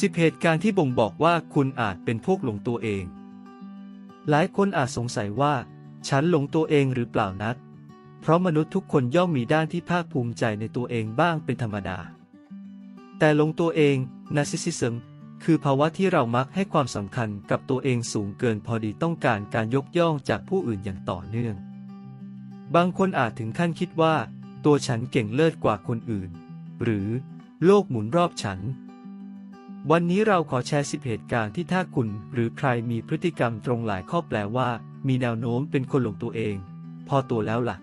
สิบเหตุการณ์ที่บ่งบอกว่าคุณอาจเป็นพวกหลงตัวเอง หลายคนอาจสงสัยว่า ฉันหลงตัวเองหรือเปล่านักเพราะมนุษย์ทุกคนย่อมมีด้านที่ภาคภูมิใจในตัวเองบ้างเป็นธรรมดา แต่หลงตัวเอง narcissism คือภาวะที่เรามักให้ความสำคัญกับตัวเองสูงเกินพอดีต้องการการยกย่องจากผู้อื่นอย่างต่อเนื่อง บางคนอาจถึงขั้นคิดว่า ตัวฉันเก่งเลิศกว่าคนอื่น หรือ โลกหมุนรอบฉัน วันนี้เราขอแชร์สิบเหตุการณ์ที่ถ้าคุณหรือใครมีพฤติกรรมตรงหลายข้อแปลว่า มีแนวโน้มเป็นคนหลงตัวเอง พอตัวแล้วล่ะ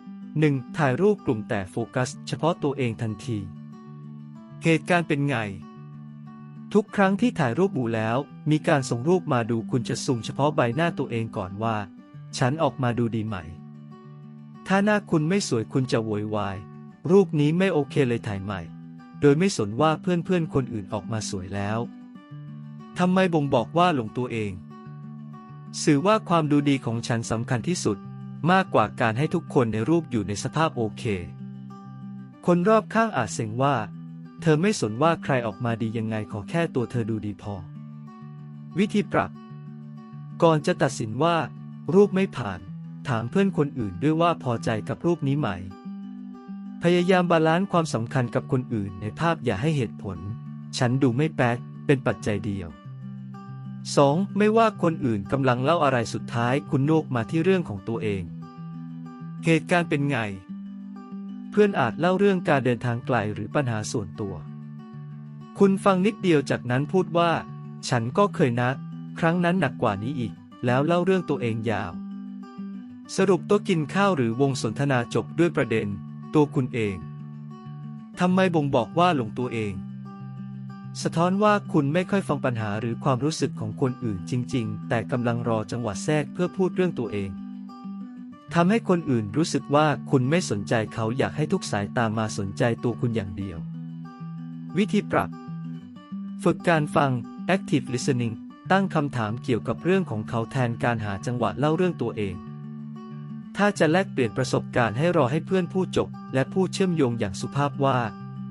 1. ถ่ายรูปกลุ่มแต่โฟกัส เฉพาะตัวเองทันที เหตุการณ์เป็นไง ทุกครั้งที่ถ่ายรูปหมู่แล้ว มีการส่งรูปมาดูคุณจะสุ่มเฉพาะใบหน้าตัวเองก่อนว่า ฉันออกมาดูดีไหม ถ้าหน้าคุณไม่สวยคุณจะโวยวาย รูปนี้ไม่โอเคเลยถ่ายใหม่ โดยไม่สนว่าเพื่อนๆคนอื่นออกมาสวยแล้วทำไมบ่งบอกว่าหลงตัวเอง สื่อว่าความดูดีของฉันสำคัญที่สุด มากกว่าการให้ทุกคนในรูปอยู่ในสภาพโอเค คนรอบข้างอาจเสงว่า เธอไม่สนว่าใครออกมาดียังไงขอแค่ตัวเธอดูดีพอ วิธีปรับ ก่อนจะตัดสินว่า รูปไม่ผ่าน ถามเพื่อนคนอื่นด้วยว่าพอใจกับรูปนี้ไหม พยายามบาลานซ์ความสำคัญกับคนอื่นในภาพอย่าให้เหตุผล ฉันดูไม่แป๊กเป็นปัจจัยเดียว 2. ไม่ว่าคนอื่นกำลังเล่าอะไรสุดท้ายคุณโนกมาที่เรื่องของตัวเอง เหตุการณ์เป็นไง เพื่อนอาจเล่าเรื่องการเดินทางไกลหรือปัญหาส่วนตัว คุณฟังนิดเดียวจากนั้นพูดว่า ฉันก็เคยนะ ครั้งนั้นหนักกว่านี้อีก แล้วเล่าเรื่องตัวเองยาว สรุปโต๊ะกินข้าวหรือวงสนทนาจบด้วยประเด็น ตัวคุณเองทำไมบ่งบอกว่าหลงตัวเอง สะท้อนว่าคุณไม่ค่อยฟังปัญหาหรือความรู้สึกของคนอื่นจริง ๆ แต่กำลังรอจังหวะแทรกเพื่อพูดเรื่องตัวเองทำให้คนอื่นรู้สึกว่าคุณไม่สนใจเขาอยากให้ทุกสายตามมาสนใจตัวคุณอย่างเดียว วิธีปรับ ฝึกการฟัง active listening ตั้งคำถามเกี่ยวกับเรื่องของเขาแทนการหาจังหวะเล่าเรื่องตัวเอง ถ้าจะแลกเปลี่ยนประสบการณ์ให้รอให้เพื่อนพูดจบ และพูดเชื่อมโยงอย่างสุภาพว่า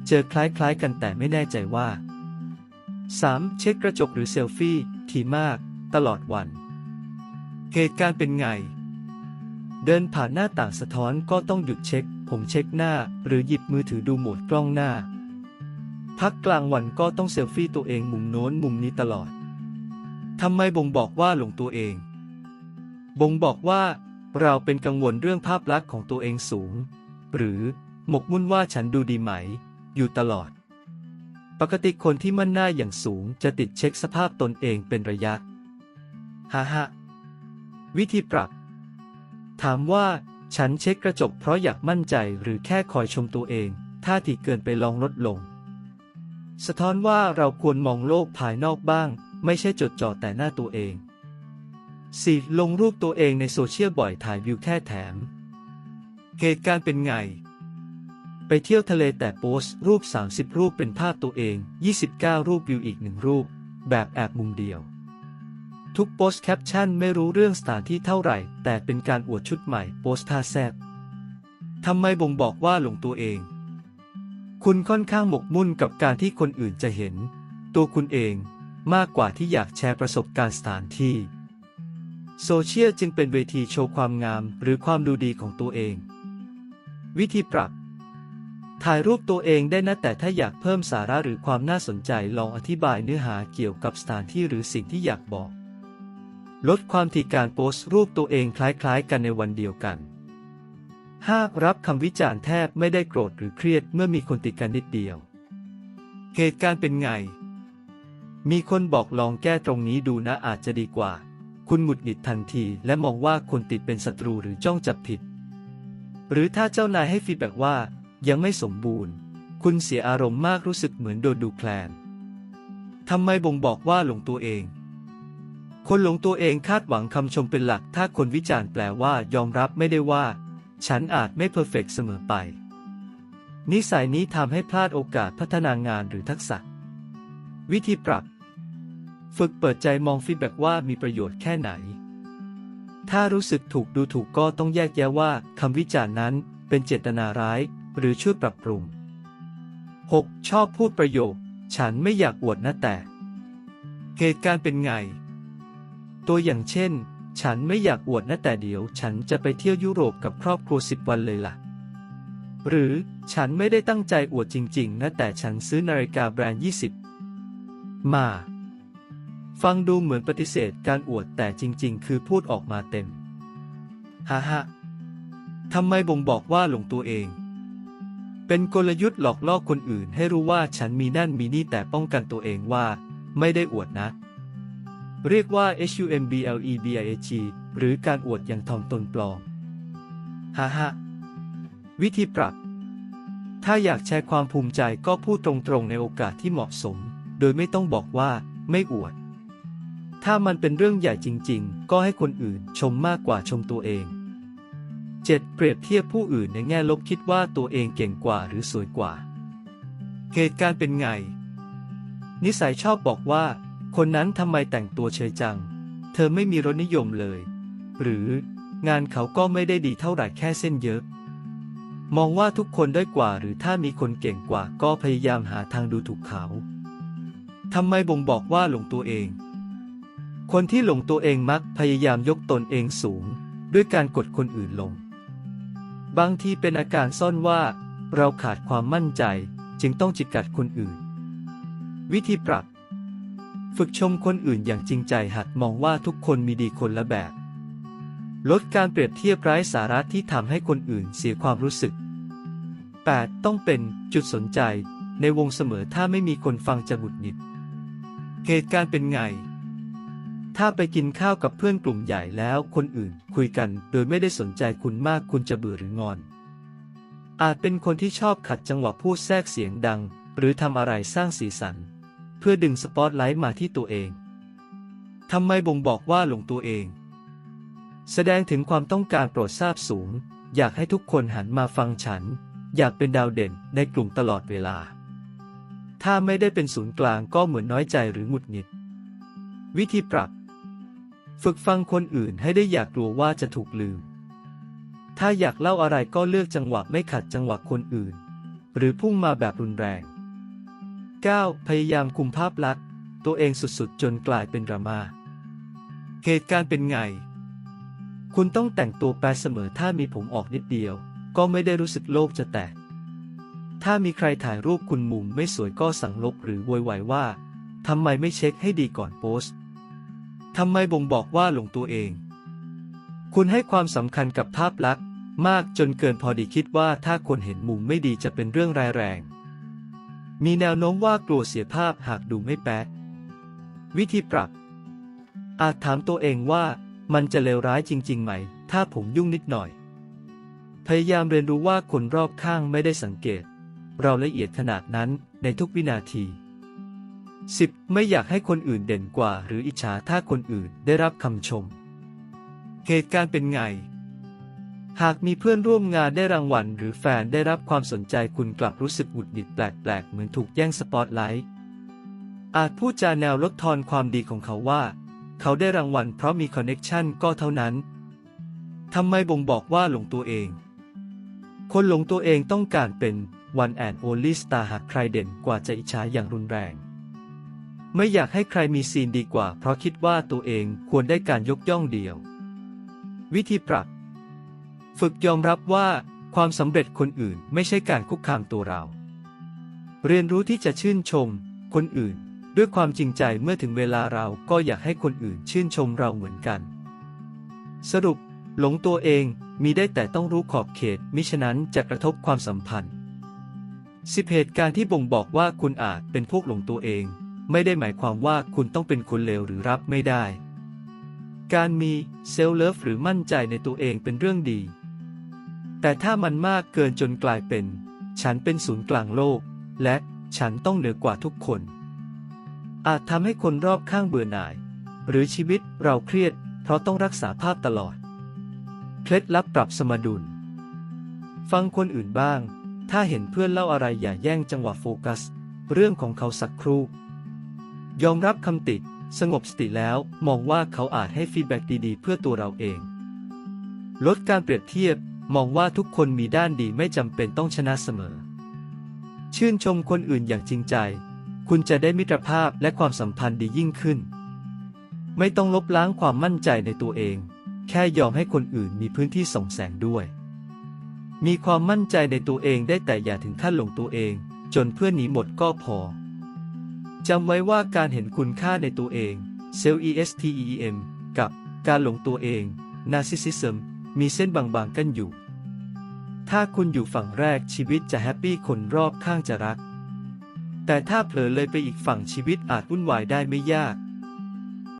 เจอคล้ายๆกันแต่ไม่แน่ใจว่า 3. เช็คกระจกหรือเซลฟี่ถี่มาก ตลอดวัน เหตุการณ์เป็นไง เดินผ่านหน้าต่างสะท้อนก็ต้องหยุดเช็ค ผมเช็คหน้า หรือหยิบมือถือดูโหมดกล้องหน้า พักกลางวันก็ต้องเซลฟี่ตัวเองมุมโน้นมุมนี้ตลอดทำไมบ่งบอกว่าหลงตัวเอง บ่งบอกว่า เราเป็นกังวลเรื่องภาพลักษณ์ของตัวเองสูง หรือหมกมุ่นว่าฉันดูดีไหม อยู่ตลอด ปกติคนที่มั่นหน้าอย่างสูงจะติดเช็คสภาพตนเองเป็นระยะฮ่าฮวิธีปรับ ถามว่า ฉันเช็คกระจกเพราะอยากมั่นใจหรือแค่คอยชมตัวเองถ้าที่เกินไปลองลดลง สะท้อนว่าเราควรมองโลกภายนอกบ้าง ไม่ใช่จดจ่อแต่หน้าตัวเอง 4. ลงรูปตัวเองในโซเชียลบ่อยถ่ายวิวแค่แถม เหตุการณ์เป็นไง ไปเที่ยวทะเลแต่โพสต์รูป 30 รูปเป็นภาพตัวเอง 29 รูปวิวอีกหนึ่งรูป แบบแอบมุมเดียว ทุกโพสต์แคปชั่นไม่รู้เรื่องสถานที่เท่าไหร่ แต่เป็นการอวดชุดใหม่โพสท่าแซบทำไมบ่งบอกว่าหลงตัวเอง คุณค่อนข้างหมกมุ่นกับการที่คนอื่นจะเห็น ตัวคุณเองมากกว่าที่อยากแชร์ประสบการณ์สถานที่ โซเชียลจึงเป็นเวทีโชว์ความงามหรือความดูดีของตัวเอง วิธีปรับ ถ่ายรูปตัวเองได้นะแต่ถ้าอยากเพิ่มสาระหรือความน่าสนใจลองอธิบายเนื้อหาเกี่ยวกับสถานที่หรือสิ่งที่อยากบอก ลดความถี่การโพสต์รูปตัวเองคล้ายๆ กันในวันเดียวกัน 5. รับคำวิจารณ์แทบไม่ได้โกรธหรือเครียดเมื่อมีคนติดกันนิดเดียว เหตุการณ์เป็นไง มีคนบอกลองแก้ตรงนี้ดูนะอาจจะดีกว่า คุณหงุดหงิดทันทีและมองว่าคนติดเป็นศัตรูหรือจ้องจับผิด หรือถ้าเจ้านายให้ฟีดแบ็กว่า ยังไม่สมบูรณ์ คุณเสียอารมณ์มากรู้สึกเหมือนโดนดูแคลนทำไมบ่งบอกว่าหลงตัวเอง คนหลงตัวเองคาดหวังคำชมเป็นหลัก ถ้าคนวิจารณ์แปลว่ายอมรับไม่ได้ว่า ฉันอาจไม่เพอร์เฟกเสมอไป นิสัยนี้ทำให้พลาดโอกาสพัฒนางานหรือทักษะ วิธีปรับ ฝึกเปิดใจมองฟีดแบ็ว่ามีประโยชน์แค่ไหน ถ้ารู้สึกถูกดูถูกก็ต้องแยกแยะว่าคำวิจารณ์นั้นเป็นเจตนาร้าย หรือช่วยปรับปรุง 6. ชอบพูดประโยค ฉันไม่อยากอวดนะแต่ เหตุการณ์เป็นไง ตัวอย่างเช่น ฉันไม่อยากอวดนะแต่เดี๋ยว ฉันจะไปเที่ยวยุโรปกับครอบครัวสิบวันเลยล่ะ หรือฉันไม่ได้ตั้งใจอวดจริง ๆ นะแต่ฉันซื้อนาฬิกาแบรนด์ 20 มา ฟังดูเหมือนปฏิเสธการอวดแต่จริง ๆ คือพูดออกมาเต็ม ฮ่าฮ่าทำไมบ่งบอกว่าหลงตัวเอง เป็นกลยุทธ์หลอกล่อคนอื่นให้รู้ว่าฉันมีนั่นมีนี่แต่ป้องกันตัวเองว่า ไม่ได้อวดนะ เรียกว่า humblebiag หรือการอวดอย่างทอมตนปลอม ฮ่าฮ่าวิธีปรับ ถ้าอยากแชร์ความภูมิใจก็พูดตรงๆในโอกาสที่เหมาะสม โดยไม่ต้องบอกว่าไม่อวด ถ้ามันเป็นเรื่องใหญ่จริง ๆ ก็ให้คนอื่นชมมากกว่าชมตัวเอง 7. เปรียบเทียบผู้อื่นในแง่ลบคิดว่าตัวเองเก่งกว่าหรือสวยกว่า เหตุการณ์เป็นไง นิสัยชอบบอกว่า คนนั้นทำไมแต่งตัวเฉยจัง เธอไม่มีรสนิยมเลย หรืองานเขาก็ไม่ได้ดีเท่าไหร่แค่เส้นเยอะ มองว่าทุกคนได้กว่าหรือถ้ามีคนเก่งกว่าก็พยายามหาทางดูถูกเขาทำไมบ่งบอกว่าหลงตัวเอง คนที่หลงตัวเองมักพยายามยกตนเองสูง ด้วยการกดคนอื่นลง บางทีเป็นอาการซ่อนว่า เราขาดความมั่นใจจึงต้องจิกกัดคนอื่น วิธีปรับ ฝึกชมคนอื่นอย่างจริงใจหัดมองว่าทุกคนมีดีคนละแบบ ลดการเปรียบเทียบไร้สาระที่ทำให้คนอื่นเสียความรู้สึก 8. ต้องเป็นจุดสนใจในวงเสมอถ้าไม่มีคนฟังจะหงุดหงิดเหตุการณ์เป็นไง ถ้าไปกินข้าวกับเพื่อนกลุ่มใหญ่แล้วคนอื่นคุยกันโดยไม่ได้สนใจคุณมากคุณจะเบื่อหรืองอน อาจเป็นคนที่ชอบขัดจังหวะพูดแทรกเสียงดัง หรือทำอะไรสร้างสีสัน เพื่อดึงสปอตไลท์มาที่ตัวเองทำไมบ่งบอกว่าหลงตัวเอง แสดงถึงความต้องการโปรดทราบสูง อยากให้ทุกคนหันมาฟังฉัน อยากเป็นดาวเด่นในกลุ่มตลอดเวลา ถ้าไม่ได้เป็นศูนย์กลางก็เหมือนน้อยใจหรือหงุดหงิด วิธีปรับ ฝึกฟังคนอื่นให้ได้อยากกลัวว่าจะถูกลืม ถ้าอยากเล่าอะไรก็เลือกจังหวะไม่ขัดจังหวะคนอื่น หรือพุ่งมาแบบรุนแรง 9. พยายามคุมภาพลักษณ์ ตัวเองสุดๆ จนกลายเป็นดราม่า เหตุการณ์เป็นไง คุณต้องแต่งตัวแปรเสมอถ้ามีผมออกนิดเดียว ก็ไม่ได้รู้สึกโลกจะแตก ถ้ามีใครถ่ายรูปคุณมุมไม่สวยก็สั่งลบหรือโวยวายว่าทำไมไม่เช็คให้ดีก่อนโพสต์ ทำไมบ่งบอกว่าหลงตัวเอง คุณให้ความสำคัญกับภาพลักษณ์ มากจนเกินพอดีคิดว่าถ้าคนเห็นมุมไม่ดีจะเป็นเรื่องร้ายแรง มีแนวโน้มว่ากลัวเสียภาพหากดูไม่แป๊ะ วิธีปรับ อาจถามตัวเองว่ามันจะเลวร้ายจริง ๆ ไหม ถ้าผมยุ่งนิดหน่อย พยายามเรียนรู้ว่าคนรอบข้างไม่ได้สังเกต เราละเอียดขนาดนั้นในทุกวินาที 10. ไม่อยากให้คนอื่นเด่นกว่า หรืออิจฉาถ้าคนอื่นได้รับคำชม เหตุการณ์เป็นไง หากมีเพื่อนร่วมงานได้รางวัล หรือแฟนได้รับความสนใจคุณกลับรู้สึกหงุดหงิดแปลกๆ เหมือนถูกแย่งสปอตไลท์ อาจพูดจาแนวลดทอนความดีของเขาว่า เขาได้รางวัลเพราะมีคอนเน็กชันก็เท่านั้นทำไมบ่งบอกว่าหลงตัวเอง คนหลงตัวเองต้องการเป็น one and only star หากใครเด่นกว่าจะอิจฉาอย่างรุนแรง ไม่อยากให้ใครมีซีนดีกว่า เพราะคิดว่าตัวเองควรได้การยกย่องเดียว วิธีปรับ ฝึกยอมรับว่าความสำเร็จคนอื่นไม่ใช่การคุกคามตัวเรา เรียนรู้ที่จะชื่นชม คนอื่น ด้วยความจริงใจเมื่อถึงเวลาเราก็อยากให้คนอื่นชื่นชมเราเหมือนกัน สรุป หลงตัวเองมีได้แต่ต้องรู้ขอบเขตมิฉะนั้นจะกระทบความสัมพันธ์สิบเหตุการณ์ที่บ่งบอกว่าคุณอาจเป็นพวกหลงตัวเอง ไม่ได้หมายความว่าคุณต้องเป็นคนเลวหรือรับไม่ได้ การมีเซลล์เลิฟหรือมั่นใจในตัวเองเป็นเรื่องดี แต่ถ้ามันมากเกินจนกลายเป็น ฉันเป็นศูนย์กลางโลก และฉันต้องเหนือกว่าทุกคน อาจทำให้คนรอบข้างเบื่อหน่าย หรือชีวิตเราเครียด เพราะต้องรักษาภาพตลอด เคล็ดลับปรับสมดุล ฟังคนอื่นบ้าง ถ้าเห็นเพื่อนเล่าอะไรอย่าแย่งจังหวะโฟกัส เรื่องของเขาสักครู่ ยอมรับคำติสงบสติแล้วมองว่าเขาอาจให้ฟีดแบ็กดีๆ เพื่อตัวเราเอง ลดการเปรียบเทียบ มองว่าทุกคนมีด้านดีไม่จำเป็นต้องชนะเสมอ ชื่นชมคนอื่นอย่างจริงใจ คุณจะได้มิตรภาพและความสัมพันธ์ดียิ่งขึ้น ไม่ต้องลบล้างความมั่นใจในตัวเอง แค่ยอมให้คนอื่นมีพื้นที่ส่องแสงด้วย มีความมั่นใจในตัวเองได้แต่อย่าถึงขั้นหลงตัวเอง จนเพื่อนหนีหมดก็พอ จำไว้ว่าการเห็นคุณค่าในตัวเองเซล ESTEM กับการหลงตัวเอง Narcissism มีเส้นบางๆกันอยู่ ถ้าคุณอยู่ฝั่งแรกชีวิตจะแฮปปี้คนรอบข้างจะรัก แต่ถ้าเผลอเลยไปอีกฝั่งชีวิตอาจวุ่นวายได้ไม่ยาก